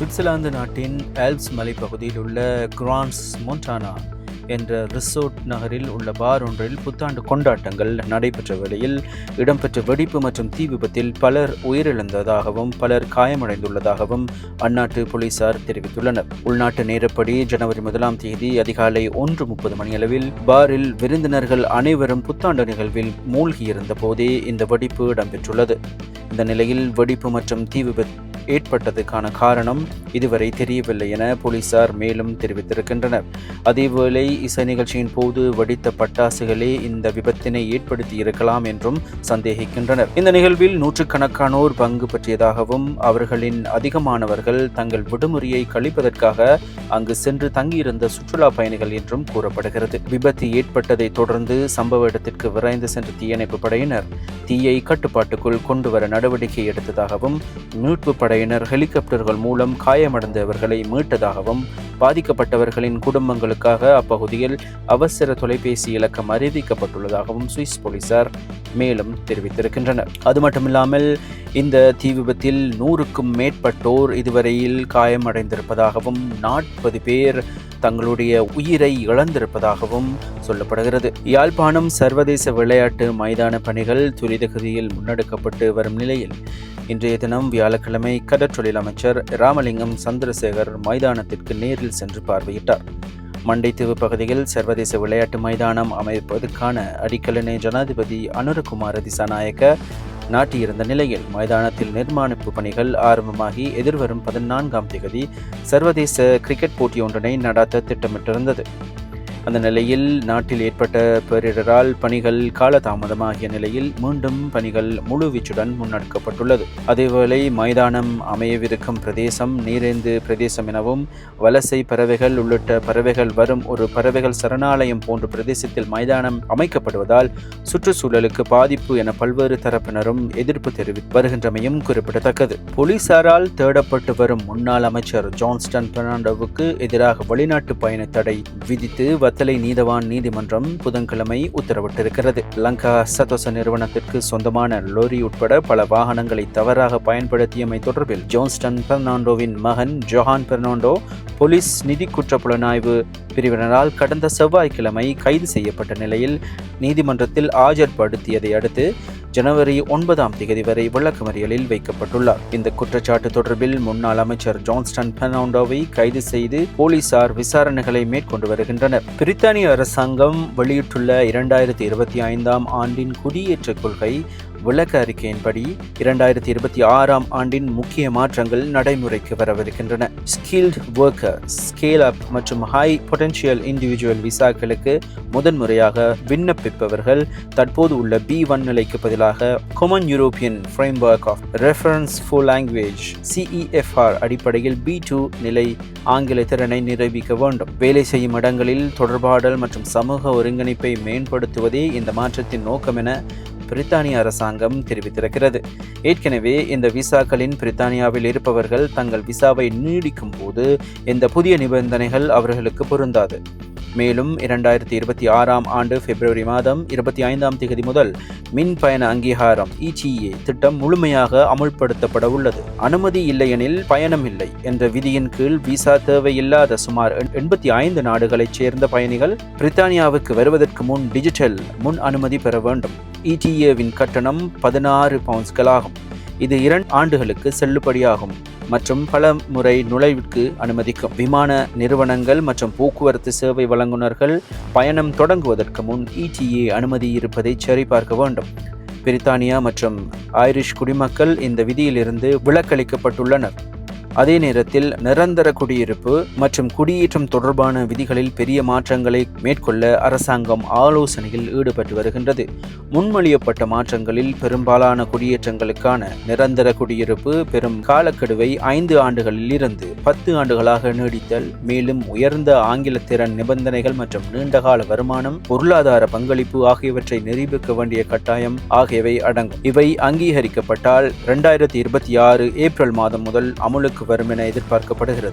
Switzerland நாட்டின் Alps மலைப்பகுதியில் உள்ள கிரான்ஸ் மோண்டானா என்ற ரிசோர்ட் நகரில் உள்ள பார் ஒன்றில் புத்தாண்டு கொண்டாட்டங்கள் நடைபெற்ற வேளையில் இடம்பெற்ற வெடிப்பு மற்றும் தீ விபத்தில் பலர் உயிரிழந்ததாகவும் பலர் காயமடைந்துள்ளதாகவும் அந்நாட்டு போலீசார் தெரிவித்துள்ளனர். உள்நாட்டு நேரப்படி ஜனவரி முதலாம் தேதி அதிகாலை ஒன்று முப்பது மணியளவில் பாரில் விருந்தினர்கள் அனைவரும் புத்தாண்டு நிகழ்வில் மூழ்கியிருந்த போதே இந்த வெடிப்பு இடம்பெற்றுள்ளது. இந்த நிலையில் வெடிப்பு மற்றும் தீ விபத்து ஏற்பட்டதுக்கான காரணம் இதுவரை தெரியவில்லை என போலீசார் மேலும் தெரிவித்திருக்கின்றனர். அதேவேளை இசை நிகழ்ச்சியின் போது வெடித்த பட்டாசுகளே இந்த விபத்தினை ஏற்படுத்தி இருக்கலாம் என்றும் சந்தேகிக்கின்றனர். இந்த நிகழ்வில் நூற்றுக்கணக்கானோர் பங்கு பற்றியதாகவும் அவர்களின் அதிகமானவர்கள் தங்கள் விடுமுறையை கழிப்பதற்காக அங்கு சென்று தங்கியிருந்த சுற்றுலா பயணிகள் என்றும் கூறப்படுகிறது. விபத்து ஏற்பட்டதை தொடர்ந்து சம்பவ இடத்திற்கு விரைந்து சென்ற தீயணைப்பு படையினர் தீயை கட்டுப்பாட்டுக்குள் கொண்டு வர நடவடிக்கை எடுத்ததாகவும் மீட்பு படையினர் ஹெலிகாப்டர்கள் மூலம் காயமடைந்தவர்களை மீட்டதாகவும் பாதிக்கப்பட்டவர்களின் குடும்பங்களுக்காக அப்பகுதியில் அவசர தொலைபேசி இலக்கம் அறிவிக்கப்பட்டுள்ளதாகவும் சுவிஸ் போலீசார் மேலும் தெரிவித்திருக்கின்றனர். அது மட்டுமில்லாமல் இந்த தீ விபத்தில் நூறுக்கும் மேற்பட்டோர் இதுவரையில் காயமடைந்திருப்பதாகவும் நாற்பது பேர் தங்களுடைய உயிரை இழந்திருப்பதாகவும் சொல்லப்படுகிறது. யாழ்ப்பாணம் சர்வதேச விளையாட்டு மைதான பணிகள் துரிதகதியில் முன்னெடுக்கப்பட்டு வரும் நிலையில் இன்றைய தினம் வியாழக்கிழமை கடற்றொழில் அமைச்சர் ராமலிங்கம் சந்திரசேகர் மைதானத்திற்கு நேரில் சென்று பார்வையிட்டார். மண்டைத்தீவு பகுதியில் சர்வதேச விளையாட்டு மைதானம் அமைப்பதற்கான அடிக்கலனை ஜனாதிபதி அனுரகுமார திசாநாயக்க நாட்டியிருந்த நிலையில் மைதானத்தில் நிர்மாணிப்பு பணிகள் ஆரம்பமாகி எதிர்வரும் பதினான்காம் தேதி சர்வதேச கிரிக்கெட் போட்டி ஒன்றினை நடாத்த திட்டமிட்டிருந்தது. அந்த நிலையில் நாட்டில் ஏற்பட்ட பேரிடரால் பணிகள் காலதாமதமாகிய நிலையில் மீண்டும் பணிகள் முழுவீச்சுடன் முன்னெடுக்கப்பட்டுள்ளது. அதேவேளை மைதானம் அமையவிருக்கும் பிரதேசம் நீரேந்து பிரதேசம் எனவும் வலசை பறவைகள் உள்ளிட்ட பறவைகள் வரும் ஒரு பறவைகள் சரணாலயம் போன்ற பிரதேசத்தில் மைதானம் அமைக்கப்படுவதால் சுற்றுச்சூழலுக்கு பாதிப்பு என பல்வேறு தரப்பினரும் எதிர்ப்பு தெரிவித்து வருகின்றமையும் குறிப்பிடத்தக்கது. போலீசாரால் தேடப்பட்டு வரும் முன்னாள் அமைச்சர் ஜான்ஸ்டன் பெர்னாண்டோவுக்கு எதிராக வெளிநாட்டு பயண தடை விதித்து வத்தலை நீதவான் நீதிமன்றம் புதன்கிழமை உத்தரவிட்டிருக்கிறது. லங்கா சதோச நிறுவனத்திற்கு சொந்தமான லோரி உட்பட பல வாகனங்களை தவறாக பயன்படுத்தியமை தொடர்பில் ஜோன்ஸ்டன் பெர்னாண்டோவின் மகன் ஜொஹான் பெர்னாண்டோ போலீஸ் நிதி குற்ற புலனாய்வு பிரிவினரால் கடந்த செவ்வாய்க்கிழமை கைது செய்யப்பட்ட நிலையில் நீதிமன்றத்தில் ஆஜர்படுத்தியதை அடுத்து ஜனவரி ஒன்பதாம் தேதி வரை விளக்கமறியலில் வைக்கப்பட்டுள்ளார். இந்த குற்றச்சாட்டு தொடர்பில் முன்னாள் அமைச்சர் ஜான்ஸ்டன் பெர்னாண்டோவை கைது செய்து போலீசார் விசாரணைகளை மேற்கொண்டு வருகின்றனர். பிரித்தானிய அரசாங்கம் வெளியிட்டுள்ள இரண்டாயிரத்தி இருபத்தி ஐந்தாம் ஆண்டின் குடியேற்ற கொள்கை விளக்க அறிக்கையின்படி இரண்டாயிரத்தி இருபத்தி ஆறாம் ஆண்டின் முக்கிய மாற்றங்கள் நடைமுறைக்கு வரவிருக்கின்றன. ஸ்கில்ட் ஒர்க்கர் ஸ்கேல் அப் மற்றும் ஹை பொட்டன்ஷியல் இண்டிவிஜுவல் விசாக்களுக்கு முதன்முறையாக விண்ணப்பிப்பவர்கள் தற்போது உள்ள பி ஒன் நிலைக்கு பதிலாக common European framework of reference for language CEFR அடிப்படையில் பி டூ நிலை ஆங்கில திறனை நிரூபிக்க வேண்டும். வேலை செய்யும் இடங்களில் தொடர்பாடல் மற்றும் சமூக ஒருங்கிணைப்பை மேம்படுத்துவதே இந்த மாற்றத்தின் நோக்கம் என பிரித்தானிய அரசாங்கம் தெரிவித்திருக்கிறது. ஏற்கனவே இந்த விசாக்களின் பிரித்தானியாவில் இருப்பவர்கள் தங்கள் விசாவை நீடிக்கும் போது இந்த புதிய நிபந்தனைகள் அவர்களுக்கு பொருந்தாது. மேலும் இரண்டாயிரத்தி இருபத்தி ஆறாம் ஆண்டு பிப்ரவரி மாதம் இருபத்தி ஐந்தாம் தேதி முதல் மின் பயண அங்கீகாரம் இடிஏ திட்டம் முழுமையாக அமுல்படுத்தப்பட உள்ளது. அனுமதி இல்லையெனில் பயணம் இல்லை என்ற விதியின் கீழ் விசா தேவையில்லாத சுமார் எண்பத்தி ஐந்து நாடுகளைச் சேர்ந்த பயணிகள் பிரித்தானியாவுக்கு வருவதற்கு முன் டிஜிட்டல் முன் அனுமதி பெற வேண்டும். இடிஏவின் கட்டணம் பதினாறு பவுண்ட்ஸ்களாகும் இது இரண்டு ஆண்டுகளுக்கு செல்லுபடியாகும். மற்றும் பல முறை நுழைவிற்கு அனுமதிக்கும். விமான நிறுவனங்கள் மற்றும் போக்குவரத்து சேவை வழங்குநர்கள் பயணம் தொடங்குவதற்கு முன் இடிஏ அனுமதி இருப்பதை சரிபார்க்க வேண்டும். பிரித்தானியா மற்றும் ஐரிஷ் குடிமக்கள் இந்த விதியிலிருந்து விலக்களிக்கப்பட்டுள்ளனர். அதே நேரத்தில் நிரந்தர குடியிருப்பு மற்றும் குடியேற்றம் தொடர்பான விதிகளில் பெரிய மாற்றங்களை மேற்கொள்ள அரசாங்கம் ஆலோசனையில் ஈடுபட்டு வருகின்றது. முன்மொழியப்பட்ட மாற்றங்களில் பெரும்பாலான குடியேற்றங்களுக்கான நிரந்தர குடியிருப்பு பெரும் காலக்கெடுவை ஐந்து ஆண்டுகளில் இருந்து பத்து ஆண்டுகளாக நீடித்தல் மேலும் உயர்ந்த ஆங்கில திறன் நிபந்தனைகள் மற்றும் நீண்டகால வருமானம் பொருளாதார பங்களிப்பு ஆகியவற்றை நிரூபிக்க வேண்டிய கட்டாயம் ஆகியவை அடங்கும். இவை அங்கீகரிக்கப்பட்டால் இரண்டாயிரத்தி இருபத்தி ஆறு ஏப்ரல் மாதம் முதல் அமுலுக்கு வரும் என எதிர்பார்க்கப்படுகிறது.